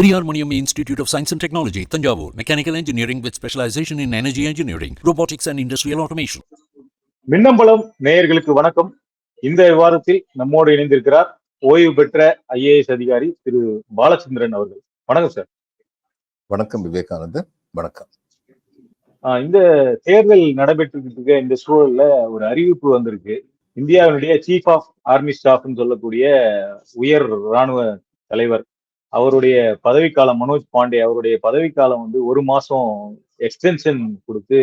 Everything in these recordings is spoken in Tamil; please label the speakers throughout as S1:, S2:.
S1: Periyar Maniam Institute of Science and Technology, Tanjavur. Mechanical engineering with specialization in energy engineering, robotics and industrial automation.
S2: Minnambalam நேயர்களுக்கு வணக்கம். இந்த வாரத்தில் நம்மோடு இணைந்திருக்கிறார் ஓய்வு பெற்ற ஐஏஎஸ் அதிகாரி திரு பாலச்சந்திரன் அவர்கள். வணக்கம் சார்.
S3: வணக்கம் விவேகானந்தன். வணக்கம்.
S2: ஆஹ் இந்த தேர்தல் நடைபெற்றுக்கிட்டு இருக்க இந்த சூழல்ல ஒரு அறிவிப்பு வந்திருக்கு. இந்தியாவினுடைய சீஃப் ஆஃப் ஆர்மி ஸ்டாஃப்னு சொல்லக்கூடிய உயர் ராணுவ தலைவர் அவருடைய பதவிக்காலம் மனோஜ் பாண்டே அவருடைய பதவிக்காலம் வந்து ஒரு மாசம் எக்ஸ்டென்ஷன் கொடுத்து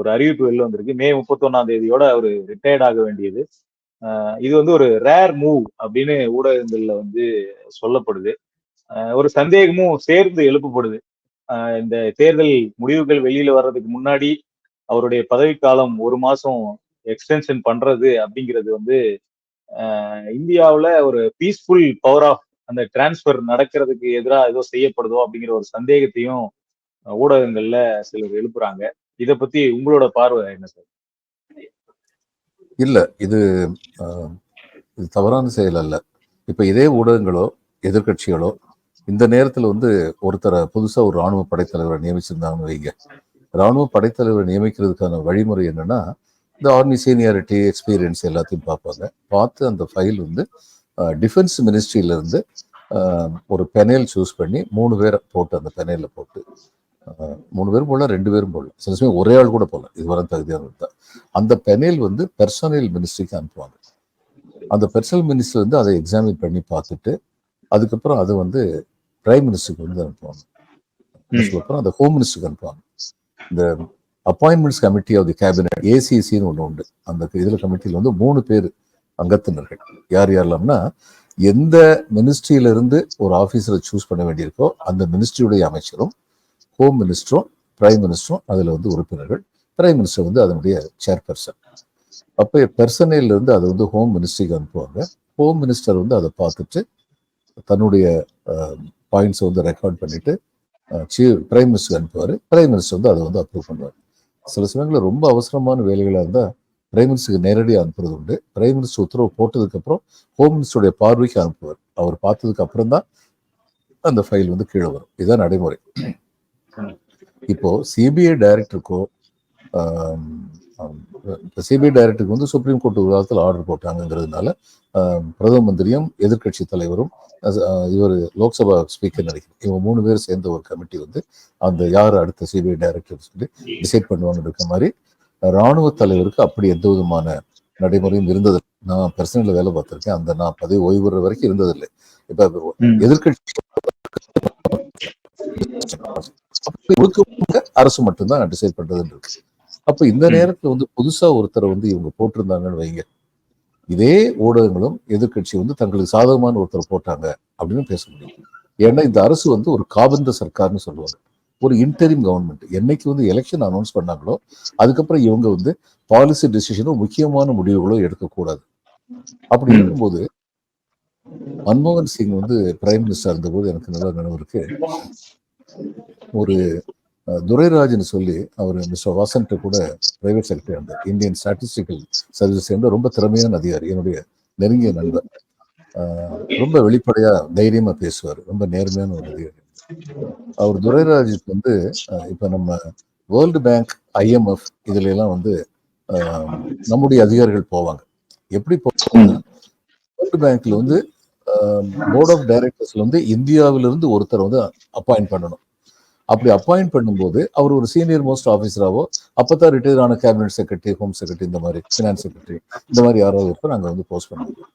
S2: ஒரு அறிவிப்பு வெளில வந்திருக்கு. மே முப்பத்தொன்னாம் தேதியோட அவர் ரிட்டையர்ட் ஆக வேண்டியது. இது வந்து ஒரு ரேர் மூவ் அப்படின்னு ஊடகங்கள்ல வந்து சொல்லப்படுது. ஒரு சந்தேகமும் சேர்ந்து எழுப்பப்படுது. இந்த தேர்தல் முடிவுகள் வெளியில வர்றதுக்கு முன்னாடி அவருடைய பதவிக்காலம் ஒரு மாசம் எக்ஸ்டென்ஷன் பண்றது அப்படிங்கிறது வந்து இந்தியாவில் ஒரு பீஸ்ஃபுல் பவர் ஆஃப் அந்த டிரான்ஸ்பர் நடக்கிறதுக்கு எதிராக ஏதோ செய்யப்படுதோ அப்படிங்கிற ஒரு சந்தேகத்தையும் ஊடகங்கள்ல சிலர் எழுப்புறாங்க. இதை பத்தி உங்களோட பார்வை என்ன சார்?
S3: இல்ல இது ஆஹ், இது தவறான செயல் அல்ல. இப்ப இதே ஊடகங்களோ எதிர்க்கட்சிகளோ இந்த நேரத்தில் வந்து ஒருத்தரை புதுசா ஒரு ராணுவ படைத்தலைவரை நியமிச்சிருந்தாங்கன்னு வைங்க. ராணுவ படைத்தலைவரை நியமிக்கிறதுக்கான வழிமுறை என்னன்னா இந்த ஆர்மி சீனியாரிட்டி எக்ஸ்பீரியன்ஸ் எல்லாத்தையும் பார்ப்பாங்க. பார்த்து அந்த ஃபைல் வந்து டிஃபென்ஸ் மினிஸ்ட்ரியில இருந்து ஆஹ், ஒரு பெனேல் சூஸ் பண்ணி மூணு பேரை போட்டு அந்த பெனேல போட்டு மூணு பேரும் போடலாம் ரெண்டு பேரும் போடலாம் சில சமயம் ஒரே ஆள் கூட போடலாம் இது வர தகுதியான தான் அந்த பெனேல் வந்து பெர்சனல் மினிஸ்ட்ரிக்கு அனுப்புவாங்க. அந்த பெர்சனல் மினிஸ்டர் வந்து அதை எக்ஸாமின் பண்ணி பார்த்துட்டு அதுக்கப்புறம் அதை வந்து பிரைம் மினிஸ்டருக்கு வந்து அனுப்புவாங்க. அதுக்கப்புறம் அந்த ஹோம் மினிஸ்டருக்கு அனுப்புவாங்க. இந்த appointments committee of the cabinet ஏசிசின்னு ஒன்று உண்டு. அந்த இதில் கமிட்டியில் வந்து மூணு பேர் அங்கத்தினர்கள். யார் யாரெல்லாம்னா எந்த மினிஸ்ட்ரியில இருந்து ஒரு ஆஃபீஸரை சூஸ் பண்ண வேண்டியிருக்கோ அந்த மினிஸ்ட்ரியுடைய அமைச்சரும் ஹோம் மினிஸ்டரும் பிரைம் மினிஸ்டரும் அதில் வந்து உறுப்பினர்கள். பிரைம் மினிஸ்டர் வந்து அதனுடைய சேர்பர்சன் அப்போ பெர்சனேல இருந்து அதை வந்து ஹோம் மினிஸ்ட்ரிக்கு அனுப்புவாங்க. ஹோம் மினிஸ்டர் வந்து அதை பார்த்துட்டு தன்னுடைய பாயிண்ட்ஸை வந்து ரெக்கார்ட் பண்ணிட்டு சீஃப் பிரைம் மினிஸ்டருக்கு அனுப்புவார். பிரைம் மினிஸ்டர் வந்து அதை வந்து அப்ரூவ் பண்ணுவார். சில சமயங்களில் ரொம்ப அவசரமான வேலைகளாக இருந்தால் பிரைம் மினிஸ்டருக்கு நேரடியாக அனுப்புறது உண்டு. பிரைம் மினிஸ்டர் உத்தரவு போட்டதுக்கப்புறம் ஹோம் மினிஸ்டருடைய பார்வைக்கு அனுப்புவார். அவர் பார்த்ததுக்கு அப்புறம் தான் அந்த ஃபைல் வந்து கீழே வரும். இதுதான் நடைமுறை. இப்போ சிபிஐ டைரக்டருக்கோ சிபிஐ டைரக்டருக்கு வந்து சுப்ரீம் கோர்ட் விவாதத்தில் ஆர்டர் போட்டாங்கங்கிறதுனால பிரதம மந்திரியும் எதிர்க்கட்சி தலைவரும் இவர் லோக்சபா ஸ்பீக்கர் நினைக்கிறேன். இவங்க மூணு பேர் சேர்ந்த ஒரு கமிட்டி வந்து அந்த யார் அடுத்த சிபிஐ டைரக்டர் சொல்லி டிசைட் பண்ணுவாங்கன்னு இருக்க மாதிரி ராணுவ தலைவருக்கு அப்படி எந்த விதமான நடைமுறையும் இருந்தது நான் பர்சனல்ல வேலை பார்த்திருக்கேன். அந்த நான் பதவி ஓய்வு பெற வரைக்கும் இருந்ததில்லை. இப்ப முழுக்க முழுக்க அரசு மட்டும்தான் டிசைட் பண்றதுன்னு இருக்கு. அப்ப இந்த. நேரத்துல வந்து புதுசா ஒருத்தரை வந்து இவங்க போட்டிருந்தாங்கன்னு வைங்க. இதே ஊடகங்களும் எதிர்க்கட்சி வந்து தங்களுக்கு சாதகமான ஒருத்தரை போட்டாங்க அப்படின்னு பேச முடியும். ஏன்னா இந்த அரசு வந்து ஒரு காபந்த சர்க்கார்னு சொல்லுவாங்க. ஒரு இன்டரிம் கவர்மெண்ட் என்னைக்கு வந்து எலெக்ஷன் அனௌன்ஸ் பண்ணாங்களோ அதுக்கப்புறம் இவங்க வந்து பாலிசி டெசிஷனும் முக்கியமான முடிவுகளோ எடுக்கக்கூடாது. அப்படி. இருக்கும்போது மன்மோகன் சிங் வந்து பிரைம் மினிஸ்டர் இருந்தபோது எனக்கு நல்ல நினைவு இருக்கு. ஒரு துரைராஜன் சொல்லி அவர் மிஸ்டர் வாசன்ட்ட கூட பிரைவேட் செக்ரட்டரி இருந்தார் இந்தியன் ஸ்டாட்டிஸ்டிக்கல் சர்வீஸ் சேர்ந்த ரொம்ப திறமையான அதிகாரி என்னுடைய நெருங்கிய நண்பர். ரொம்ப வெளிப்படையா தைரியமா பேசுவார். ரொம்ப நேர்மையான ஒரு அதிகாரி. அவர் துரைராஜுக்கு வந்து அஹ், இப்ப நம்ம வேர்ல்டு பேங்க் ஐஎம்எஃப் இதுல எல்லாம் வந்து நம்முடைய அதிகாரிகள் போவாங்க. எப்படி போவாங்க வேர்ல்டு பேங்க்ல வந்து போர்ட் ஆஃப் டைரக்டர்ஸ்ல வந்து இந்தியாவிலிருந்து ஒருத்தர் வந்து அப்பாயிண்ட் பண்ணணும். அப்படி அப்பாயிண்ட் பண்ணும்போது அவர் ஒரு சீனியர் மோஸ்ட் ஆஃபீஸராவோ அப்போதான் ரிட்டையர் ஆன கேபினட் செக்ரட்டரி ஹோம் செக்ரட்டரி இந்த மாதிரி ஃபினான்ஸ் செக்ரட்டரி இந்த மாதிரி யாராவது இப்போ நாங்கள் வந்து போஸ்ட் பண்ணுவோம்.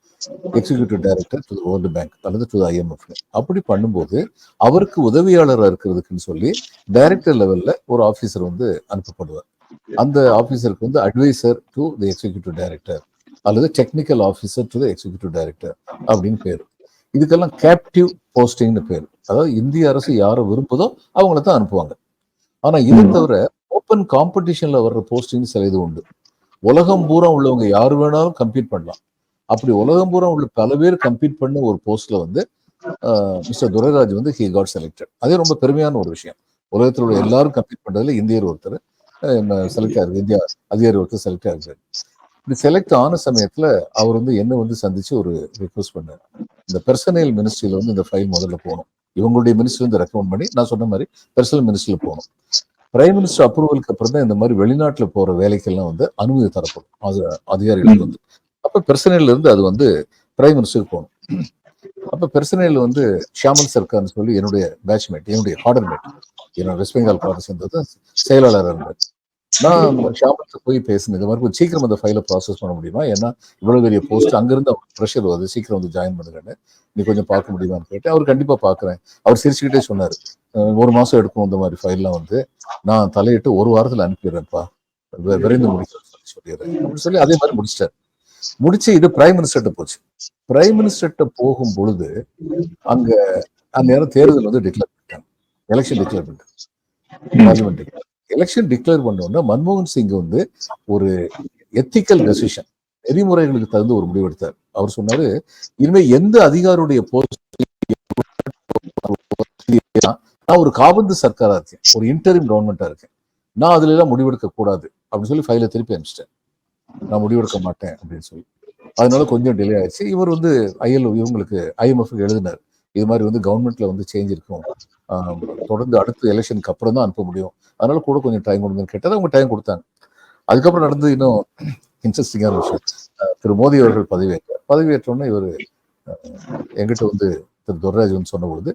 S3: Executive director to world bank அல்லது டு ஐஎம்எஃப் அப்படி பண்ணும்போது அவருக்கு உதவியாளராக இருக்கிறதுக்குன்னு சொல்லி டைரக்டர் லெவலில் ஒரு ஆஃபீஸர் வந்து அனுப்பப்படுவார். அந்த ஆஃபீஸருக்கு வந்து advisor to the executive director அல்லது technical officer to the executive director அப்படின்னு பேர். இதுக்கெல்லாம் கேப்டிவ் போஸ்டிங்னு பேர். அதாவது இந்திய அரசு யாரை விரும்புதோ அவங்கள தான் அனுப்புவாங்க. ஆனா இதை. தவிர ஓப்பன் காம்படிஷன்ல வர்ற போஸ்டிங் சில இது உண்டு. உலகம் பூரா உள்ளவங்க யார் வேணாலும் கம்பீட் பண்ணலாம். அப்படி உலகம் பூரா உள்ள பல பேர் கம்பீட் பண்ண ஒரு போஸ்ட்ல வந்து மிஸ்டர் துரைராஜ் வந்து ஹி காட் செலக்டட் அதே ரொம்ப பெருமையான ஒரு விஷயம். உலகத்தில் உள்ள எல்லாரும் கம்பீட் பண்றதுல இந்தியர் ஒருத்தர் செலக்ட் ஆயிருக்கு இந்தியா அதிகாரி ஒருத்தர் செலக்ட் ஆயிருக்கு இப்படி செலக்ட் ஆன சமயத்துல அவர் வந்து என்ன வந்து சந்திச்சு ஒரு ரிக்வஸ்ட் பண்ணார். இந்த பெர்சனல் மினிஸ்ட்ரியில வந்து இந்த ஃபைல் முதல்ல போகணும். இவங்களுடைய மினிஸ்ட்ரி வந்து ரெக்கமெண்ட் பண்ணி நான் சொன்ன மாதிரி பெர்சனல் மினிஸ்டர்ல போகணும். பிரைம் மினிஸ்டர் அப்ரூவலுக்கு அப்புறம் தான் இந்த மாதிரி வெளிநாட்டுல போற வேலைக்கெல்லாம் வந்து அனுமதி தரப்படும். அது அதிகாரிகளுக்கு வந்து. அப்ப பெர்சனல்ல இருந்து அது வந்து பிரைம் மினிஸ்டருக்கு போகணும். அப்ப பெர்சனல் வந்து ஷியாமல் சர்க்கார்னு சொல்லி என்னுடைய பேட்ச்மேட் என்னுடைய ஹார்டர் மேட் என்னோட வெஸ்ட் பெங்கால் பாட சேர்ந்தது செயலாளர் இருந்தார் நான் ஷியாமல்கிட்ட போய் பேசினேன். இந்த மாதிரி கொஞ்சம் சீக்கிரம் அந்த ஃபைலை ப்ராசஸ் பண்ண முடியுமா? ஏன்னா இவ்வளவு பெரிய போஸ்ட் அங்கிருந்து அவர் ப்ரெஷர் வருது சீக்கிரம் வந்து ஜாயின் பண்ணுங்கன்னு. நீ கொஞ்சம் பார்க்க முடியுமான்னு கேட்டேன். அவர் கண்டிப்பா பார்க்குறேன். அவர் சிரிச்சுக்கிட்டே சொன்னார். "அஹ் ஒரு மாசம் எடுக்கும் இந்த மாதிரி ஃபைல்லாம் வந்து. நான் தலையிட்டு ஒரு வாரத்துல அனுப்பிடுறேன்ப்பா. விரைந்து முடிக்கிறேன் சொல்லி சொல்லிடுறேன். அப்படின்னு சொல்லி அதே மாதிரி முடிச்சிட்டார். முடிச்சு இது பிரைம் மினிஸ்டர்கிட்ட போச்சு. பிரைம் மினிஸ்டர்கிட்ட போகும் பொழுது அங்க அந்த நேரம் தேர்தல் வந்து டிக்ளேர் பண்ணிட்டாங்க. எலெக்ஷன் டிக்ளேர் பண்ணிட்டாங்க. பார்லிமெண்ட் எலெக்ஷன் டிக்ளேர் பண்ணோன்னா மன்மோகன் சிங் வந்து ஒரு எத்திக்கல் டெசிஷன் நெறிமுறைகளுக்கு தகுந்த ஒரு முடிவு எடுத்தார். அவர் சொன்னாரு இனிமே எந்த அதிகாரியுடைய போஸ்ட் நான் ஒரு காபந்து சர்க்காரா இருக்கேன். ஒரு இன்டரிம் கவர்மெண்டா இருக்கேன். நான் அதுல எல்லாம் முடிவெடுக்க கூடாது. அப்படின்னு சொல்லி ஃபைலை திருப்பி அனுப்பிச்சிட்டேன். நான் முடிவெடுக்க மாட்டேன் அப்படின்னு சொல்லி. அதனால கொஞ்சம் டிலே ஆயிடுச்சு. இவர் வந்து ஐஎல் இவங்களுக்கு ஐஎம்எஃப்க்கு எழுதினார். இது மாதிரி வந்து கவர்மெண்ட்ல வந்து சேஞ்ச் இருக்கும். தொடர்ந்து அடுத்த எலெக்ஷனுக்கு அப்புறம் தான் அனுப்ப முடியும். அதனால கூட கொஞ்சம் டைம் கொடுங்கன்னு கேட்டது அவங்க டைம் கொடுத்தாங்க. அதுக்கப்புறம் நடந்தது இன்னும் இன்ட்ரெஸ்டிங்கான விஷயம். திரு மோடி அவர்கள் பதவியேற்றார் பதவியேற்றோன்னே இவர் எங்கிட்ட வந்து திரு துர்ராஜ் வந்து சொன்ன பொழுது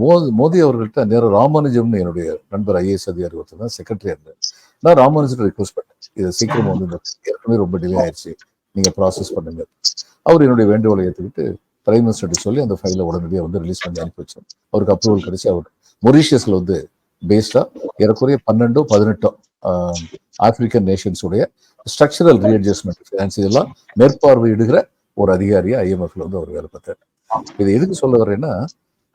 S3: மோதி மோடி அவர்கள்ட்ட நேரம் ராமானுஜம்னு என்னுடைய நண்பர் ஐஏஎஸ் அதிகாரி ஒருத்தர் தான் செக்ரட்டரியா இருந்தார். நான் ராமானுஜன் ரிக்வஸ்ட் பண்ணேன். இதை சீக்கிரம் வந்து ஏற்கனவே ரொம்ப டிலே ஆயிடுச்சு நீங்க ப்ராசஸ் பண்ணுங்க. அவர் என்னுடைய வேண்டுகோளை ஏற்றுக்கிட்டு பிரைம் மினிஸ்டர்கிட்ட சொல்லி அந்த ஃபைலை உடனடியாக வந்து ரிலீஸ் பண்ணி அனுப்பி வச்சோம். அவருக்கு அப்ரூவல் கிடைச்சி அவர் மொரீஷியஸ்ல வந்து பேஸ்டா ஏறக்குறைய பன்னெண்டோ பதினெட்டோ ஆப்பிரிக்கன் நேஷன்ஸுடைய ஸ்ட்ரக்சரல் ரீஅட்ஜஸ்ட்மெண்ட் ஃபினான்ஸ் இதெல்லாம் மேற்பார்வையிடுகிற ஒரு அதிகாரியாக ஐஎம்எஃப்ல வந்து அவர் வேலை பார்த்தார். இது எதுக்கு சொல்ல வர்றேன்னா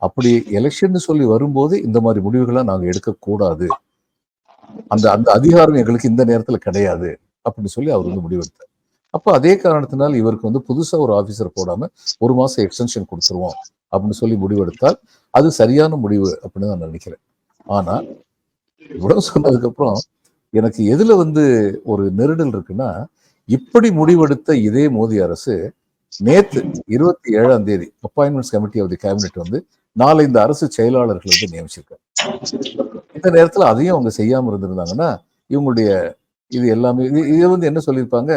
S3: அப்படி எலெக்ஷன் சொல்லி வரும்போது இந்த மாதிரி முடிவுகளை நாங்க எடுக்கக்கூடாது. அந்த அந்த அதிகாரம் எங்களுக்கு இந்த நேரத்துல கிடையாது அப்படின்னு சொல்லி அவர் வந்து முடிவெடுத்தார். அப்போ அதே காரணத்தினால் இவருக்கு வந்து புதுசா ஒரு ஆஃபீஸர் போடாம ஒரு மாசம் எக்ஸ்டென்ஷன் கொடுத்துருவோம் அப்படின்னு சொல்லி முடிவெடுத்தால் அது சரியான முடிவு அப்படின்னு நான் நினைக்கிறேன். ஆனா இவ்வளவு சொன்னதுக்கப்புறம் எனக்கு எதுல வந்து ஒரு நெருடல் இருக்குன்னா இப்படி முடிவெடுத்த இதே மோடி அரசு நேத்து இருபத்தி ஏழாம் தேதி appointments committee of the cabinet வந்து நாளை இந்த அரசு செயலாளர்கள் வந்து நியமிச்சிருக்காங்க. இந்த நேரத்துல அதையும் அவங்க செய்யாம இருந்திருந்தாங்கன்னா இவங்களுடைய இது எல்லாமே இது இதை வந்து என்ன சொல்லியிருப்பாங்க?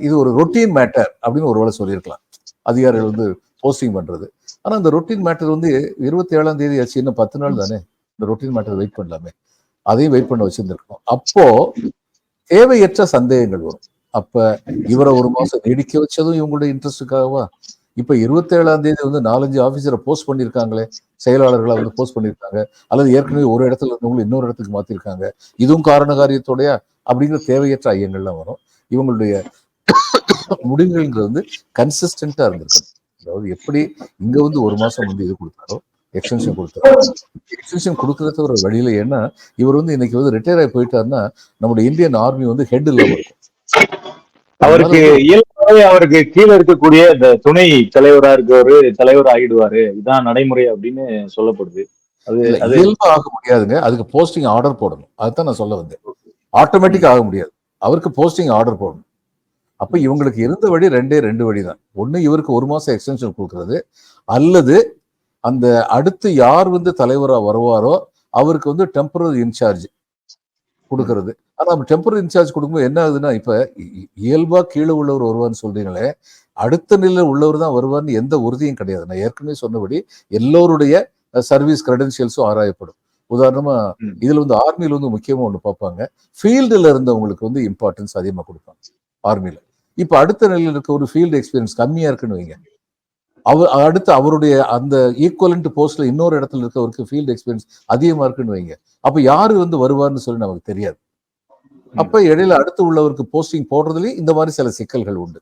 S3: இது ஒரு ரொட்டீன் மேட்டர் அப்படின்னு ஒரு வேளை சொல்லியிருக்கலாம். அதிகாரிகள் வந்து போஸ்டிங் பண்றது. ஆனா இந்த ரொட்டீன் மேட்டர் வந்து இருபத்தி ஏழாம் தேதி ஆச்சு இன்னும் பத்து நாள் தானே? இந்த ரொட்டீன் மேட்டர் வெயிட் பண்ணலாமே. அதையும் வெயிட் பண்ண வச்சிருந்துருக்கோம். அப்போ தேவையற்ற சந்தேகங்கள் வரும். அப்ப இவரை ஒரு மாசம் நீடிக்க வச்சதும் இவங்களுடைய இன்ட்ரெஸ்டுக்காகவா இப்ப இருபத்தேழாம் தேதி வந்து நாலஞ்சு ஆபீசரை போஸ்ட் பண்ணியிருக்காங்களே. செயலாளர்களை வந்து போஸ்ட் பண்ணியிருக்காங்க. அல்லது ஏற்கனவே ஒரு இடத்துல இருந்தவங்களும் இன்னொரு இடத்துக்கு மாத்திருக்காங்க. இதுவும் காரண காரியத்தோடய? அப்படிங்கிற தேவையற்ற ஐயங்கள்லாம் வரும். இவங்களுடைய முடிவுகள்ங்கிறது வந்து கன்சிஸ்டண்டா இருந்திருக்கணும். அதாவது எப்படி இங்க வந்து ஒரு மாசம் வந்து இது கொடுத்தாரோ எக்ஸ்டென்ஷன் கொடுத்தாரோ. எக்ஸ்டென்ஷன் கொடுக்கறத ஒரு வழியில ஏன்னா இவர் வந்து இன்னைக்கு வந்து ரிட்டையர் ஆகி போயிட்டாருன்னா நம்முடைய இந்தியன் ஆர்மி வந்து ஹெட் இருக்கும்
S2: அவருக்கு இயல்பாகவே அவருக்கு கீழே இருக்கக்கூடிய இந்த துணை தலைவரா இருக்கவரு தலைவர் ஆகிடுவாரு இதான் நடைமுறை அப்படின்னு சொல்லப்படுது. அது
S3: இயல்பா ஆக முடியாதுங்க. அதுக்கு போஸ்டிங் ஆர்டர் போடணும். அதுதான் நான் சொல்ல வந்தேன். ஆட்டோமேட்டிக் ஆக முடியாது. அவருக்கு போஸ்டிங் ஆர்டர் போடணும். அப்போ இவங்களுக்கு இருந்த வழி ரெண்டே ரெண்டு வழி தான் ஒன்று இவருக்கு ஒரு மாதம் எக்ஸ்டென்ஷன் கொடுக்கறது அல்லது அந்த அடுத்து யார் வந்து தலைவராக வருவாரோ அவருக்கு வந்து டெம்பரரி இன்சார்ஜ் கொடுக்கறது. ஆனால் நம்ம டெம்பரரி இன்சார்ஜ் கொடுக்கும்போது என்ன ஆகுதுன்னா இப்போ இ- கீழே உள்ளவர் வருவார்னு சொல்றீங்களே அடுத்த நிலையில் உள்ளவர் தான் வருவார்னு எந்த உறுதியும் கிடையாது. நான் ஏற்கனவே சொன்னபடி எல்லோருடைய சர்வீஸ் கிரெடென்ஷியல்ஸும் ஆராயப்படும். உதாரணமா. இதுல வந்து ஆர்மியில வந்து முக்கியமா ஒண்ணு பார்ப்பாங்க. ஃபீல்டுல இருந்தவங்களுக்கு வந்து இம்பார்ட்டன்ஸ் அதிகமா கொடுப்பாங்க ஆர்மியில இப்ப அடுத்த நிலையில இருக்க ஒரு ஃபீல்டு எக்ஸ்பீரியன்ஸ் கம்மியா இருக்குன்னு வைங்க. அவர் அடுத்து அவருடைய அந்த ஈக்குவலண்ட் போஸ்ட்ல இன்னொரு இடத்துல இருக்கவருக்கு ஃபீல்டு எக்ஸ்பீரியன்ஸ் அதிகமா இருக்குன்னு வைங்க. அப்ப யாரு வந்து வருவார்னு சொல்லி நமக்கு தெரியாது. அப்ப இடையில அடுத்து உள்ளவருக்கு போஸ்டிங் போடுறதுலயும் இந்த மாதிரி சில சிக்கல்கள் உண்டு.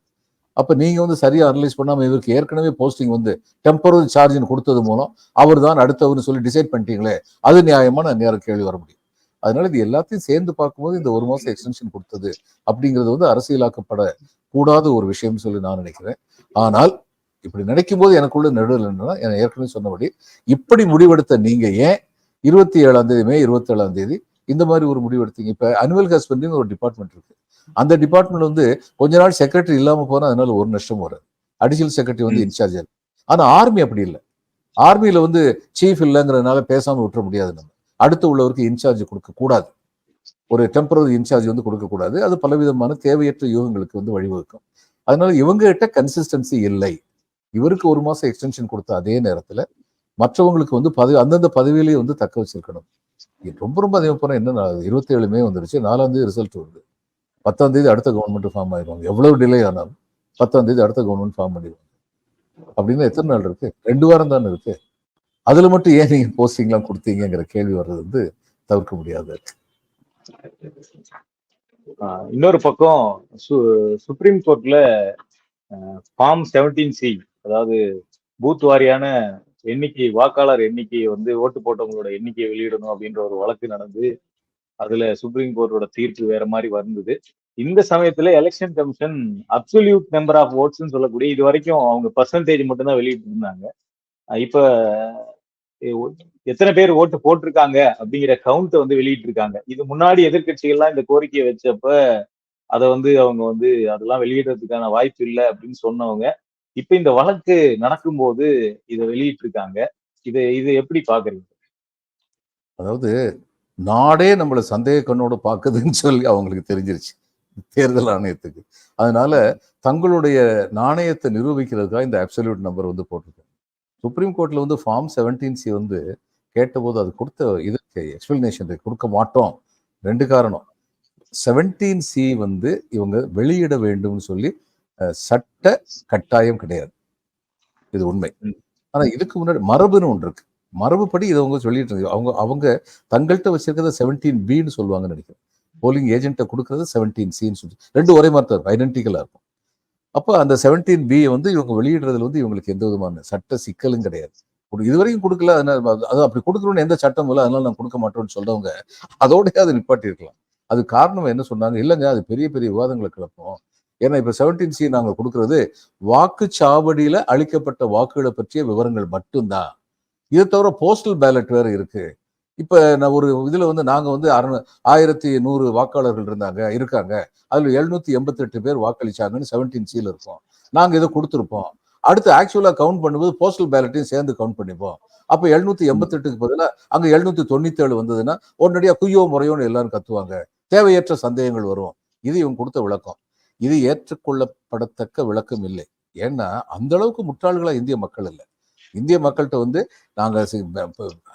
S3: அப்ப நீங்க வந்து சரியாக அனலைஸ் பண்ணாமல் இவருக்கு ஏற்கனவே போஸ்டிங் வந்து டெம்பரரி சார்ஜின்னு கொடுத்தது மூலம் அவர் தான் அடுத்தவர்னு சொல்லி டிசைட் பண்ணிட்டீங்களே அது நியாயமான நேரம் கேள்வி வர முடியும். அதனால இது எல்லாத்தையும் சேர்ந்து பார்க்கும்போது இந்த ஒரு மாசம் எக்ஸ்டென்ஷன் கொடுத்தது அப்படிங்கிறது வந்து அரசியலாக்கப்பட கூடாத ஒரு விஷயம்னு சொல்லி நான் நினைக்கிறேன். ஆனால் இப்படி நினைக்கும் போது எனக்குள்ள நடுவில் என்னன்னா நான் ஏற்கனவே சொன்னபடி இப்படி முடிவெடுத்த நீங்க ஏன் இருபத்தி ஏழாம் தேதி மே இருபத்தி ஏழாம் தேதி இந்த மாதிரி ஒரு முடிவு எடுத்தீங்க அனுவல் ஹஸ்பண்டிங் ஒரு டிபார்ட்மெண்ட் இருக்கு. அந்த டிபார்ட்மெண்ட் வந்து கொஞ்ச நாள் செக்ரட்டரி இல்லாம போனா அதனால ஒரு நஷ்டம் வராது. அடிஷனல் செக்ரட்டரி வந்து இன்சார்ஜ் ஆனா ஆர்மி அப்படி இல்லை. ஆர்மியில வந்து சீஃப் இல்லைங்கிறதுனால பேசாம விட்டுற முடியாது நம்ம. அடுத்து உள்ளவருக்கு இன்சார்ஜ் கொடுக்க கூடாது. ஒரு டெம்பரரி இன்சார்ஜ் வந்து கொடுக்கக்கூடாது அது பலவிதமான தேவையற்ற யூகங்களுக்கு வந்து வழிவகுக்கும். அதனால இவங்க கிட்ட கன்சிஸ்டன்சி இல்லை. இவருக்கு ஒரு மாசம் எக்ஸ்டென்ஷன் கொடுத்த அதே நேரத்துல மற்றவங்களுக்கு வந்து பதவி அந்தந்த பதவியிலேயே வந்து தக்க வச்சிருக்கணும். ரொம்ப ரொம்ப அதிகம் போனா என்ன இருபத்தி ஏழு மே வந்துருச்சு. நாலாம் தேதி ரிசல்ட் வருது. பத்தாம் தேதி அடுத்த கவர்மெண்ட் ஃபார்ம் ஆயிடுவாங்க எவ்வளவு டிலே ஆனாலும் பத்தாம் தேதி அடுத்த கவர்மெண்ட் ஃபார்ம் பண்ணிடுவாங்க. அப்படின்னு எத்தனை நாள் இருக்கு? ரெண்டு வாரம் தானே இருக்கு. அதுல மட்டும் ஏன் நீங்க போஸ்டிங்லாம் கொடுத்தீங்கங்கிற கேள்வி வர்றது வந்து தவிர்க்க முடியாது.
S2: ஆஹ் இன்னொரு பக்கம் சு- சுப்ரீம் கோர்ட்ல ஃபார்ம் செவன்டீன் சி அதாவது பூத் வாரியான எண்ணிக்கை வாக்காளர் எண்ணிக்கையை வந்து ஓட்டு போட்டவங்களோட எண்ணிக்கையை வெளியிடணும் அப்படின்ற ஒரு வழக்கு நடந்து அதுல சுப்ரீம் கோர்ட்டோட தீர்ப்பு வேற மாதிரி வந்தது. இந்த சமயத்துல election commission absolute number of ஓட்ஸ்ன்னு சொல்லக்கூடிய இது வரைக்கும் அவங்க பர்சன்டேஜ் மட்டும்தான் வெளியிட்டு இருந்தாங்க இப்ப எத்தனை பேர் ஓட்டு போட்டிருக்காங்க அப்படிங்கிற கவுண்ட்டை வந்து வெளியிட்டு இருக்காங்க இது முன்னாடி எதிர்கட்சிகள்லாம் இந்த கோரிக்கையை வச்சப்ப அதை வந்து அவங்க வந்து அதெல்லாம் வெளியிடுறதுக்கான வாய்ப்பு இல்லை அப்படின்னு சொன்னவங்க இப்ப இந்த வழக்கு நடக்கும்போது இதை வெளியிட்டு இருக்காங்க இது இது எப்படி பாக்குறீங்க?
S3: அதாவது நாடே நம்மளை சந்தேக கண்ணோட பார்க்குதுன்னு சொல்லி அவங்களுக்கு தெரிஞ்சிருச்சு தேர்தல் ஆணையத்துக்கு. அதனால தங்களுடைய நாணயத்தை நிரூபிக்கிறதுக்காக இந்த அப்சல்யூட் நம்பர் வந்து போட்டிருக்காங்க. சுப்ரீம் கோர்ட்ல வந்து ஃபார்ம் செவன்டீன் சி வந்து கேட்டபோது அது கொடுத்த இதுக்கு எக்ஸ்பிளனேஷன் கொடுக்க மாட்டோம். ரெண்டு காரணம். செவன்டீன் சி வந்து இவங்க வெளியிட வேண்டும்னு சொல்லி சட்ட கட்டாயம் கிடையாது. இது உண்மை.
S2: ம்.
S3: ஆனா இதுக்கு முன்னாடி மரபுன்னு ஒன்று இருக்கு. மரபுப்படி இதை அவங்க சொல்லிட்டு இருந்தது அவங்க அவங்க தங்கள்கிட்ட வச்சிருக்கிறத செவன்டீன் பின்னு சொல்லுவாங்கன்னு நினைக்கிறேன். போலிங் ஏஜென்ட்டை கொடுக்கறது செவன்டீன் சின்னு சொல்லி ரெண்டு ஒரே மாதிரி தான் இருக்கும். ஐடென்டிக்கலாக இருக்கும். அப்போ அந்த செவன்டீன் பி வந்து இவங்க வெளியிடுறதுல வந்து இவங்களுக்கு எந்த விதமான சட்ட சிக்கலும் கிடையாது. இதுவரைக்கும் கொடுக்கல. அதனால அது- அப்படி கொடுக்கணும்னு எந்த சட்டம் இல்லை. அதனால நான் கொடுக்க மாட்டோம்னு சொல்றவங்க அதோடய அதை நிப்பாட்டியிருக்கலாம். அது காரணம் என்ன சொன்னாங்க? இல்லைங்க அது பெரிய பெரிய விவாதங்களை கிளப்போம் ஏன்னா இப்ப செவன்டீன் சி நாங்க கொடுக்கறது வாக்குச்சாவடியில் அளிக்கப்பட்ட வாக்குகளை பற்றிய விவரங்கள் மட்டும்தான். இதை தவிர போஸ்டல் பேலட் வேற இருக்கு. இப்போ நான் ஒரு இதில் வந்து நாங்கள் வந்து அறுநூ ஆயிரத்தி நூறு வாக்காளர்கள் இருந்தாங்க இருக்காங்க. அதில் எழுநூற்றி எண்பத்தெட்டு பேர் வாக்களிச்சாங்கன்னு செவன்டீன் சில இருக்கும். நாங்கள் இதை கொடுத்துருப்போம். அடுத்து ஆக்சுவலாக கவுண்ட் பண்ணும்போது போஸ்டல் பேலட்டையும் சேர்ந்து கவுண்ட் பண்ணிப்போம். அப்போ எழுநூத்தி எண்பத்தெட்டுக்கு பதிலாக அங்கே எழுநூத்தி தொண்ணூத்தேழு வந்ததுன்னா உடனடியாக குய்யோ முறையோன்னு எல்லாரும் கத்துவாங்க. தேவையற்ற சந்தேகங்கள் வரும். இது இவங்க கொடுத்த விளக்கம். இது ஏற்றுக்கொள்ளப்படத்தக்க விளக்கம் இல்லை. ஏன்னா அந்த அளவுக்கு முட்டாள்களா இந்திய மக்கள் இல்லை. இந்திய மக்கள்கிட்ட வந்து நாங்க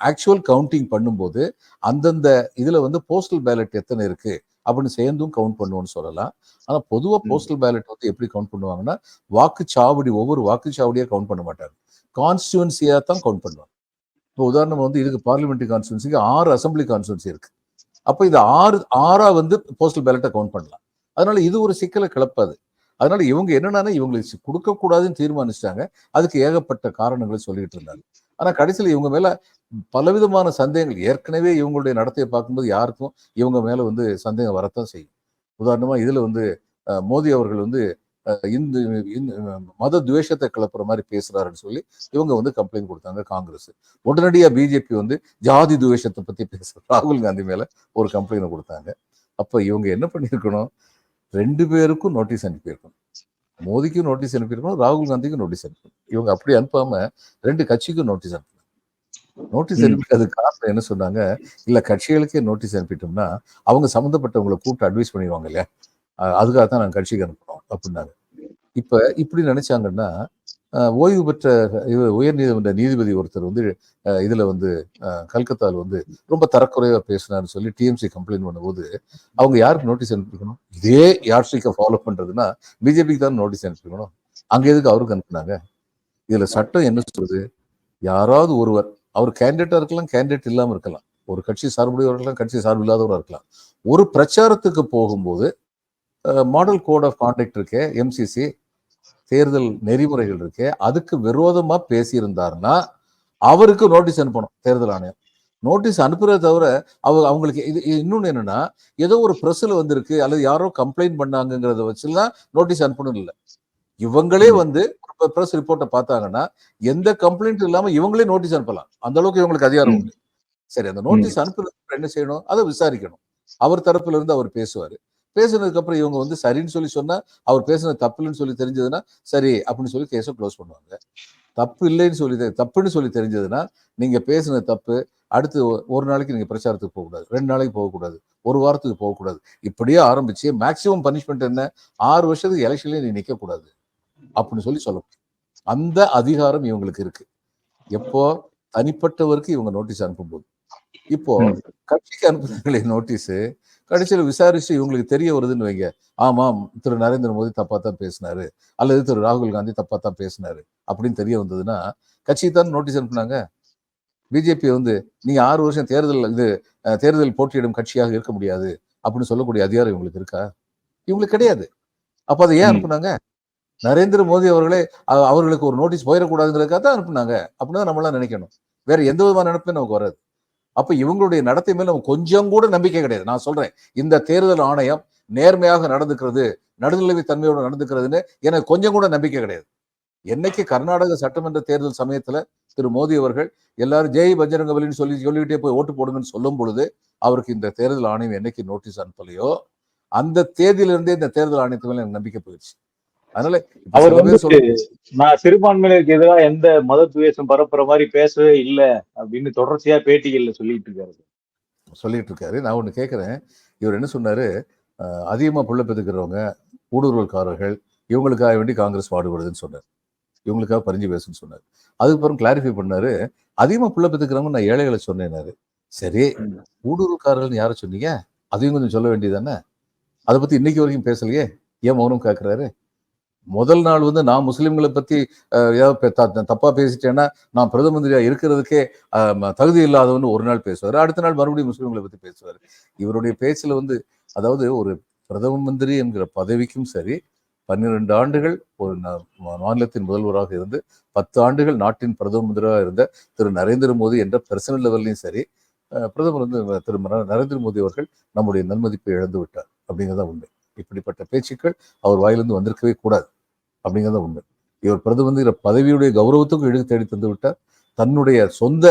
S3: ஆக்சுவல் கவுண்டிங் பண்ணும்போது அந்தந்த இதுல வந்து போஸ்டல் பேலட் எத்தனை இருக்கு அப்படின்னு சேர்ந்தும் கவுண்ட் பண்ணுவோம்னு சொல்லலாம். ஆனா பொதுவா
S2: ம்.
S3: போஸ்டல் பேலட் வந்து எப்படி கவுண்ட் பண்ணுவாங்கன்னா வாக்குச்சாவடி ஒவ்வொரு வாக்குச்சாவடியா கவுண்ட் பண்ண மாட்டாங்க. கான்ஸ்டியூன்சியா தான் கவுண்ட் பண்ணுவாங்க. இப்போ உதாரணம் வந்து இதுக்கு பார்லிமெண்ட்ரி கான்ஸ்டியூன்சிக்கு ஆறு அசம்பிளி கான்ஸ்டியூன்சி இருக்கு. அப்போ இது ஆறு ஆறா வந்து போஸ்டல் பேலட்டை கவுண்ட் பண்ணலாம். அதனால இது ஒரு சிக்கலை கிளப்பாது. அதனால இவங்க என்னன்னா இவங்களுக்கு கொடுக்கக்கூடாதுன்னு தீர்மானிச்சிட்டாங்க. அதுக்கு ஏகப்பட்ட காரணங்களை சொல்லிட்டு இருந்தாங்க. ஆனா கடைசியில் இவங்க மேல பலவிதமான சந்தேகங்கள். ஏற்கனவே இவங்களுடைய நடத்தையை பார்க்கும்போது யாருக்கும் இவங்க மேல வந்து சந்தேகம் வரத்தான் செய்யும். உதாரணமா இதுல வந்து அஹ், மோடி அவர்கள் வந்து அஹ், இந்து இந்து- மத துவேஷத்தை கிளப்புற மாதிரி பேசுறாருன்னு சொல்லி இவங்க வந்து கம்ப்ளைண்ட் கொடுத்தாங்க காங்கிரஸ். உடனடியா பிஜேபி வந்து ஜாதி துவேஷத்தை பத்தி பேசுகிற ராகுல் காந்தி மேல ஒரு கம்ப்ளைண்ட் கொடுத்தாங்க. அப்ப இவங்க என்ன பண்ணியிருக்கணும்? ரெண்டு பேருக்கும் நோட்டீஸ் அனுப்பியிருக்கணும். மோடிக்கும் நோட்டீஸ் அனுப்பியிருக்கணும் ராகுல் காந்திக்கும் நோட்டீஸ் அனுப்பணும் இவங்க அப்படி அனுப்பாம ரெண்டு கட்சிக்கும் நோட்டீஸ் அனுப்பணும். நோட்டீஸ். அனுப்பி அது காரணம் என்ன சொன்னாங்க? இல்ல கட்சிகளுக்கே நோட்டீஸ் அனுப்பிட்டோம்னா அவங்க சம்மந்தப்பட்டவங்களை கூப்பிட்டு அட்வைஸ் பண்ணிடுவாங்க இல்லையா? அதுக்காக தான் நாங்கள் கட்சிக்கு அனுப்புறோம் அப்படின்னாங்க. இப்ப இப்படி நினைச்சாங்கன்னா ஓய்வு பெற்ற இவ- உயர்நீதிமன்ற நீதிபதி ஒருத்தர் வந்து இதில் வந்து கல்கத்தாவில் வந்து ரொம்ப தரக்குறைவாக பேசினார்னு சொல்லி டிஎம்சி கம்ப்ளைண்ட் பண்ணும்போது அவங்க யாருக்கு நோட்டீஸ் அனுப்பிக்கணும் இதே யார்ஸ்டிக்கை ஃபாலோ பண்ணுறதுன்னா பிஜேபிக்கு தான் நோட்டீஸ் அனுப்பிக்கணும் அங்கே எதுக்கு அவருக்கு அனுப்புனாங்க? இதில் சட்டம் என்ன சொல்றது யாராவது ஒருவர் அவர் கேண்டிடேட்டாக இருக்கலாம் கேண்டிடேட் இல்லாமல் இருக்கலாம். ஒரு கட்சி சார்புடையவர் இருக்கலாம் கட்சி சார்பு இல்லாதவராக இருக்கலாம். ஒரு பிரச்சாரத்துக்கு போகும்போது மாடல் கோட் ஆஃப் கான்டக்ட் இருக்கே எம்சிசி தேர்தல் நெறிமுறைகள் இருக்கே அதுக்கு விரோதமா பேசியிருந்தாருன்னா அவருக்கு நோட்டீஸ் அனுப்பணும் தேர்தல் ஆணையம். நோட்டீஸ் அனுப்புறத தவிர அவங்க அவங்களுக்கு இது இன்னொன்னு என்னன்னா ஏதோ ஒரு ப்ரெஸ்ல வந்திருக்கு அல்லது யாரோ கம்ப்ளைண்ட் பண்ணாங்கங்கிறத வச்சுலாம் நோட்டீஸ் அனுப்பணும் இல்லை. இவங்களே வந்து ப்ரெஸ் ரிப்போர்ட்டை பார்த்தாங்கன்னா எந்த கம்ப்ளைண்ட் இல்லாம இவங்களே நோட்டீஸ் அனுப்பலாம். அந்த அளவுக்கு இவங்களுக்கு அதிகாரம். உண்டு. சரி அந்த நோட்டீஸ் அனுப்புறதுக்கு என்ன செய்யணும்? அதை விசாரிக்கணும். அவர் தரப்புல இருந்து அவர் பேசுவாரு. பேசுனதுக்கு அப்புறம் இவங்க வந்து சரின்னு சொல்லி சொன்னா அவர் பேசுனது தப்புன்னு சொல்லி தெரிஞ்சதுன்னா சரி அப்படின்னு சொல்லி கேஸை க்ளோஸ் பண்ணுவாங்க. தப்பு இல்லைன்னு சொல்லி தப்புன்னு சொல்லி தெரிஞ்சதுன்னா நீங்க பேசுன தப்பு அடுத்து ஒரு நாளைக்கு நீங்க பிரச்சாரத்துக்கு போகக்கூடாது. ரெண்டு நாளைக்கு போகக்கூடாது. ஒரு வாரத்துக்கு போகக்கூடாது. இப்படியே ஆரம்பிச்சு மேக்சிமம் பனிஷ்மெண்ட் என்ன? ஆறு வருஷத்துக்கு எலெக்ஷன்லயே நீ நிற்கக்கூடாது அப்படின்னு சொல்லி சொல்ல அந்த அதிகாரம் இவங்களுக்கு இருக்கு. எப்போ தனிப்பட்டவருக்கு இவங்க நோட்டீஸ் அனுப்பும்போது. இப்போ. கட்சிக்கு அனுப்புனாங்களே நோட்டீஸ் கடைசியில விசாரிச்சு இவங்களுக்கு தெரிய வருதுன்னு வைங்க. ஆமாம் திரு நரேந்திர மோடி தப்பா தான் பேசினாரு அல்லது திரு ராகுல் காந்தி தப்பா தான் பேசினாரு அப்படின்னு தெரிய வந்ததுன்னா கட்சி தான் நோட்டீஸ் அனுப்புனாங்க. பிஜேபி வந்து நீங்க ஆறு வருஷம் தேர்தல் இது தேர்தல் போட்டியிடும் கட்சியாக இருக்க முடியாது அப்படின்னு சொல்லக்கூடிய அதிகாரம் இவங்களுக்கு இருக்கா? இவங்களுக்கு கிடையாது. அப்ப அதை ஏன். அனுப்புனாங்க? நரேந்திர மோடி அவர்களே அவர்களுக்கு ஒரு நோட்டீஸ் போயிடக்கூடாதுங்கிறதுக்காக தான் அனுப்புனாங்க. அப்படின்னு தான் நம்மளாம் நினைக்கணும். வேற எந்த விதமான நினைப்புமே நமக்கு வராது. அப்ப இவங்களுடைய நடத்தை மேல கொஞ்சம் கூட நம்பிக்கை கிடையாது. நான் சொல்றேன் இந்த தேர்தல் ஆணையம் நேர்மையாக நடந்துக்கிறது நடுநிலைமை தன்மையோடு நடந்துக்கிறதுன்னு எனக்கு கொஞ்சம் கூட நம்பிக்கை கிடையாது. என்னைக்கு கர்நாடக சட்டமன்ற தேர்தல் சமயத்துல திரு மோடி அவர்கள் எல்லாரும் ஜெய் பஜரங்கபலின்னு சொல்லி சொல்லிக்கிட்டே போய் ஓட்டு போடுங்கன்னு சொல்லும் பொழுது அவருக்கு இந்த தேர்தல் ஆணையம் என்னைக்கு நோட்டீஸ் அனுப்பலையோ அந்த தேதியிலிருந்தே இந்த தேர்தல் ஆணையத்து மேல எனக்கு நம்பிக்கை போயிடுச்சு. அதனால
S2: அவர் வந்து
S3: சொல்ல-
S2: நான் சிறுபான்மையினருக்கு எதிராக எந்த மத துவேஷம் பரப்புற மாதிரி பேசவே இல்ல அப்படின்னு தொடர்ச்சியா பேட்டிகள்ல சொல்லிட்டு இருக்காரு.
S3: சொல்லிட்டு இருக்காரு. நான் ஒண்ணு கேட்கிறேன் இவர் என்ன சொன்னாரு? அதிகமா புள்ள பெற்றுக்கிறவங்க ஊடுருவல்காரர்கள் இவங்களுக்காக வேண்டி காங்கிரஸ் பாடுபடுதுன்னு சொன்னார். இவங்களுக்காக பறிஞ்சு பேசுன்னு சொன்னார். அதுக்கப்புறம் கிளாரிஃபை பண்ணாரு அதிகமா புள்ள பெற்றுக்கிறவங்க நான் ஏழைகளை சொன்னேனாரு சரி
S2: ம்.
S3: ஊடுருவல்காரர்கள்னு யாரை சொன்னீங்க? அதையும் கொஞ்சம் சொல்ல வேண்டியதானே அதை பத்தி இன்னைக்கு வரைக்கும் பேசலையே? ஏன் மௌனம் கேட்கிறாரு முதல் நாள் வந்து நான் முஸ்லீம்களை பத்தி ஏதாவது த- தப்பா பேசிட்டேன்னா நான் பிரதம மந்திரியா இருக்கிறதுக்கே தகுதி இல்லாதவன்னு ஒரு நாள் பேசுவார். அடுத்த நாள் மறுபடியும் முஸ்லீம்களை பத்தி பேசுவார். இவருடைய பேச்சுல வந்து அதாவது ஒரு பிரதம மந்திரி என்கிற பதவிக்கும் சரி பன்னிரெண்டு ஆண்டுகள் ஒரு மாநிலத்தின் முதல்வராக இருந்து பத்து ஆண்டுகள் நாட்டின் பிரதம மந்திரியாக இருந்த திரு நரேந்திர மோடி என்ற பர்சனல் லெவல்லையும் சரி பிரதமர் வந்து திரு நரேந்திர மோடி அவர்கள் நம்முடைய நன்மதிப்பை இழந்து விட்டார். அப்படிங்கிறதான் உண்மை. இப்படிப்பட்ட பேச்சுக்கள் அவர் வாயிலிருந்து வந்திருக்கவே கூடாது. அப்படிங்கிறத உண்மை. இவர் பிரதமர் பதவியுடைய கௌரவத்துக்கும் இழுக்கு தேடி தந்து விட்டார். தன்னுடைய சொந்த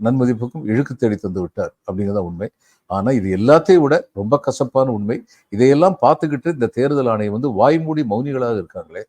S3: நன்மதிப்புக்கும் இழுக்கு தேடி தந்து விட்டார். அப்படிங்கிறத உண்மை. ஆனால் இது எல்லாத்தையும் விட ரொம்ப கசப்பான உண்மை. இதையெல்லாம் பார்த்துக்கிட்டு இந்த தேர்தல் ஆணையம் வந்து வாய்மூடி மௌனிகளாக இருக்காங்களே.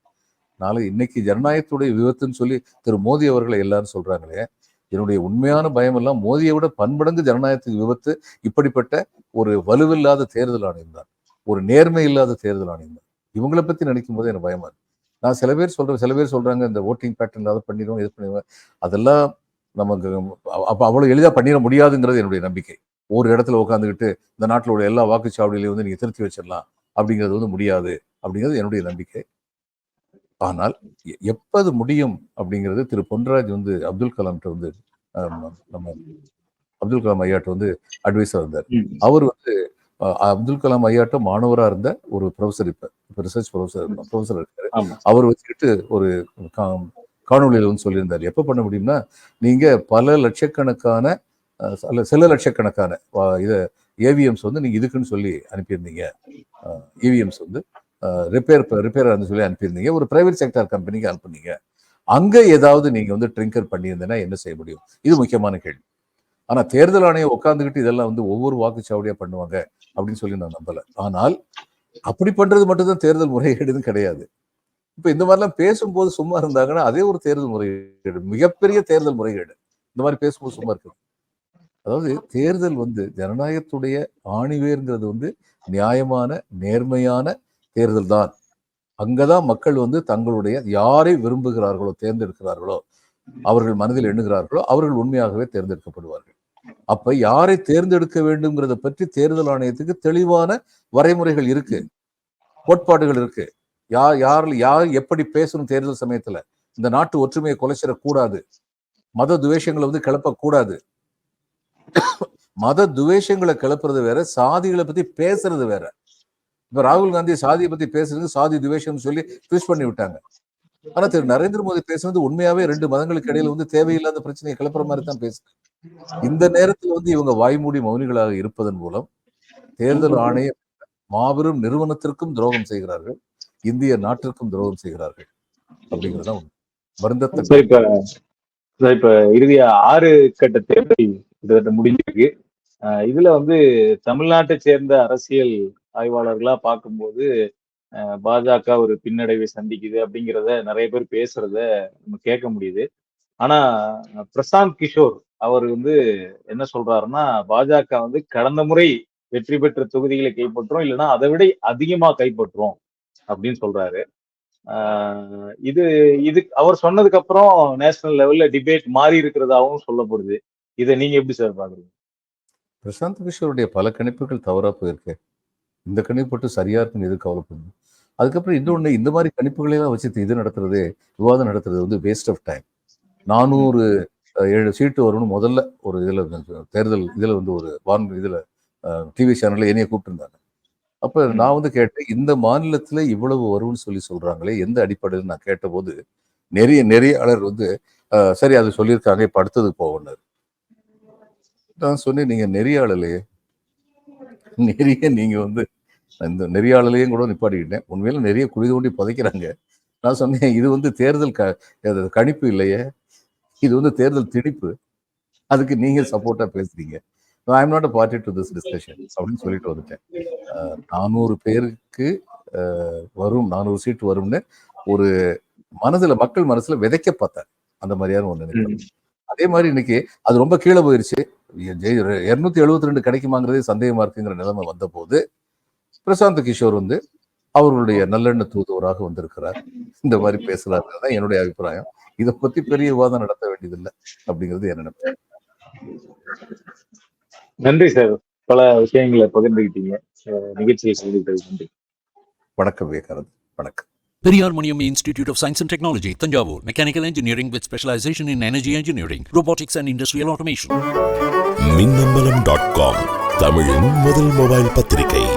S3: நாளை இன்னைக்கு ஜனநாயகத்துடைய விபத்துன்னு சொல்லி திரு மோடி அவர்களை எல்லாரும் சொல்றாங்களே. என்னுடைய உண்மையான பயம் எல்லாம் மோதியை விட பன்மடங்கு ஜனநாயகத்துக்கு விபத்து இப்படிப்பட்ட ஒரு வலுவில்லாத தேர்தல் ஆணையம் தான். ஒரு நேர்மை இல்லாத தேர்தல் ஆணையம். இவங்களை பத்தி நினைக்கும் போது எனக்கு பயமா இருக்கு. நான் சில பேர் சொல்றேன் சில பேர் சொல்றாங்க இந்த ஓட்டிங் பேட்டர்ன் அதை பண்ணிடுவோம் இது பண்ணிடுவோம். அதெல்லாம் நமக்கு அப்ப அவ்வளவு எளிதா பண்ணிட முடியாதுங்கிறது என்னுடைய நம்பிக்கை. ஒரு இடத்துல உட்காந்துக்கிட்டு இந்த நாட்டில் உள்ள எல்லா வாக்குச்சாவடியிலையும் வந்து நீங்க திருத்தி வச்சிடலாம் அப்படிங்கிறது வந்து முடியாது அப்படிங்கிறது என்னுடைய நம்பிக்கை. ஆனால் எ- எப்ப அது முடியும் அப்படிங்கிறது திரு பொன்ராஜ் வந்து அப்துல் கலாம்கிட்ட வந்து நம்ம அப்துல் கலாம் ஐயாட்ட வந்து அட்வைஸா இருந்தார். அவர் வந்து அப்துல் கலாம் ஐயாட்ட மாணவரா இருந்த ஒரு ப்ரொஃபசர் இப்ப இப்ப ரிசர்ச் ப்ரொஃபசர் ப்ரொஃபசர் இருக்காரு. அவர் வச்சுக்கிட்டு ஒரு கா- காணொளியில வந்து சொல்லியிருந்தார். எப்ப பண்ண முடியும்னா நீங்க பல லட்சக்கணக்கான அல்ல சில லட்சக்கணக்கான இத ஏவிஎம்ஸ் வந்து நீங்க இதுக்குன்னு சொல்லி அனுப்பியிருந்தீங்க. இவிஎம்ஸ் வந்து ரிப்பேர் ரிப்பேர் சொல்லி அனுப்பியிருந்தீங்க. ஒரு பிரைவேட் செக்டார் கம்பெனிக்கு அனுப்புனீங்க அங்க ஏதாவது நீங்க வந்து ட்ரிங்கர் பண்ணியிருந்தேன்னா என்ன செய்ய முடியும்? இது முக்கியமான கேள்வி. ஆனா தேர்தல் ஆணையம் உட்காந்துக்கிட்டு இதெல்லாம் வந்து ஒவ்வொரு வாக்குச்சாவடியா பண்ணுவாங்க அப்படின்னு சொல்லி நான் நம்பல. ஆனால் அப்படி பண்றது மட்டும்தான் தேர்தல் முறைகேடுன்னு கிடையாது. இப்ப இந்த மாதிரிலாம் பேசும்போது சும்மா இருந்தாங்கன்னா அதே ஒரு தேர்தல் முறைகேடு மிகப்பெரிய தேர்தல் முறைகேடு. இந்த மாதிரி பேசும்போது சும்மா இருக்கு. அதாவது தேர்தல் வந்து ஜனநாயகத்துடைய ஆணிவேர்ங்கிறது வந்து நியாயமான நேர்மையான தேர்தல் தான். அங்கதான் மக்கள் வந்து தங்களுடைய யாரை விரும்புகிறார்களோ தேர்ந்தெடுக்கிறார்களோ அவர்கள் மனதில் எண்ணுகிறார்களோ அவர்கள் உண்மையாகவே தேர்ந்தெடுக்கப்படுவார்கள். அப்ப யாரை தேர்ந்தெடுக்க வேண்டும்ங்கிறத பற்றி தேர்தல் ஆணையத்துக்கு தெளிவான வரைமுறைகள் இருக்கு. கோட்பாடுகள் இருக்கு. யார் யார் யார் எப்படி பேசணும் தேர்தல் சமயத்துல? இந்த நாட்டு ஒற்றுமையை கொலைச்சிடக்கூடாது மத துவேஷங்களை வந்து கிளப்பக்கூடாது. மத துவேஷங்களை கிளப்புறது வேற சாதிகளை பத்தி பேசுறது வேற. இப்ப ராகுல் காந்தி சாதியை பத்தி பேசுறது சாதி துவேஷம்னு சொல்லி ட்விஸ்ட் பண்ணி விட்டாங்க. ஆனா திரு நரேந்திர மோடி பேசுவது உண்மையாவே ரெண்டு மதங்களுக்கு இடையில வந்து தேவையில்லாத பிரச்சனையை கிளப்புற மாதிரி தான் பேசுறேன் இந்த நேரத்துல வந்து இவங்க வாய்மூடி மௌனிகளாக இருப்பதன் மூலம் தேர்தல் ஆணையம் மாபெரும் நிறுவனத்திற்கும் துரோகம் செய்கிறார்கள் இந்திய நாட்டிற்கும் துரோகம் செய்கிறார்கள் அப்படிங்கிறது தான்
S2: இப்ப இப்ப இறுதியா ஆறு கட்ட தேர்தல் கிட்டத்தட்ட முடிஞ்சிருக்கு. இதுல வந்து தமிழ்நாட்டை சேர்ந்த அரசியல் ஆய்வாளர்களா பார்க்கும்போது பாஜக ஒரு பின்னடைவை சந்திக்குது அப்படிங்கிறத நிறைய பேர் பேசுறத நம்ம கேட்க முடியுது. ஆனா பிரசாந்த் கிஷோர் அவர் வந்து என்ன சொல்றாருன்னா பாஜக வந்து கடந்த முறை வெற்றி பெற்ற தொகுதிகளை கைப்பற்றும் இல்லைன்னா அதை விட அதிகமா கைப்பற்றும் அப்படின்னு சொல்றாரு. ஆஹ் இது இது அவர் சொன்னதுக்கு அப்புறம் நேஷனல் லெவல்ல டிபேட் மாறி இருக்கிறதாவும் சொல்லப்படுது. இதை நீங்க எப்படி சார் பாக்குறீங்க?
S3: பிரசாந்த் கிஷோருடைய பல கணிப்புகள் தவறா போயிருக்கு. இந்த கணிப்பு மட்டும் சரியா இருக்குன்னு எது கவலைப்படுது அதுக்கப்புறம் இன்னொன்று இந்த மாதிரி கணிப்புகளெல்லாம் வச்சு இது நடத்துறது விவாதம் நடத்துறது வந்து வேஸ்ட் ஆஃப் டைம் நானூறு ஏழு சீட்டு வரும்னு முதல்ல ஒரு இதில் தேர்தல் இதில் வந்து ஒரு வான் இதில் டிவி சேனலில் என்னைய கூப்பிட்டுருந்தாங்க. அப்போ நான் வந்து கேட்டேன் இந்த மாநிலத்தில் இவ்வளவு வரும்னு சொல்லி சொல்கிறாங்களே எந்த அடிப்படையில் நான் கேட்டபோது நிறைய நெறியாளர் வந்து சரி அது சொல்லியிருக்காங்க இப்போ அடுத்ததுக்கு போகணுன்னாரு நான் சொன்னேன் நீங்கள் நெறியாளலையே நிறைய நீங்க வந்து இந்த நெறியாளலையும் கூட நிப்பாட்டிக்கிட்டேன். உண்மையில நிறைய குழி தோண்டி புதைக்கிறாங்க. நான் சொன்னேன் இது வந்து தேர்தல் க கணிப்பு இல்லையே. இது வந்து தேர்தல் திணிப்பு. அதுக்கு நீங்க சப்போர்ட்டா பேசுறீங்க. I not a party to this discussion அப்படின்னு சொல்லிட்டு வந்துட்டேன். நானூறு பேருக்கு வரும் நானூறு சீட்டு வரும்னு ஒரு மனதுல மக்கள் மனசுல விதைக்க பார்த்தேன் அந்த மாதிரியான ஒண்ணு நினைக்கிறேன் அதே மாதிரி இன்னைக்கு அது ரொம்ப கீழே போயிருச்சு. இருநூத்தி எழுபத்தி ரெண்டு கிடைக்குமாங்கிறதே சந்தேகமா இருக்குங்கிற நிலைமை வந்த போது பிரசாந்த் கிஷோர் வந்து அவர்களுடைய நல்லெண்ண தூதுவராக வந்திருக்கிறார். இந்த மாதிரி பேசுறாருங்கிறது தான் என்னுடைய அபிப்பிராயம். இதை பத்தி பெரிய விவாதம் நடத்த வேண்டியதில்லை அப்படிங்கிறது என்ன நினைப்பு.
S2: நன்றி சார். பல விஷயங்களை பகிர்ந்துக்கிட்டீங்க அஹ் நிகழ்ச்சியை சந்தித்தது நன்றி.
S3: வணக்கம் விவேகானந்த். வணக்கம்.
S1: Periyar Maniam Institute of Science and Technology, Tanjavur. Mechanical engineering with specialization in energy engineering, robotics and industrial automation.
S4: Minnambalam dot com தமிழின் முதல் மொபைல் பத்திரிகை.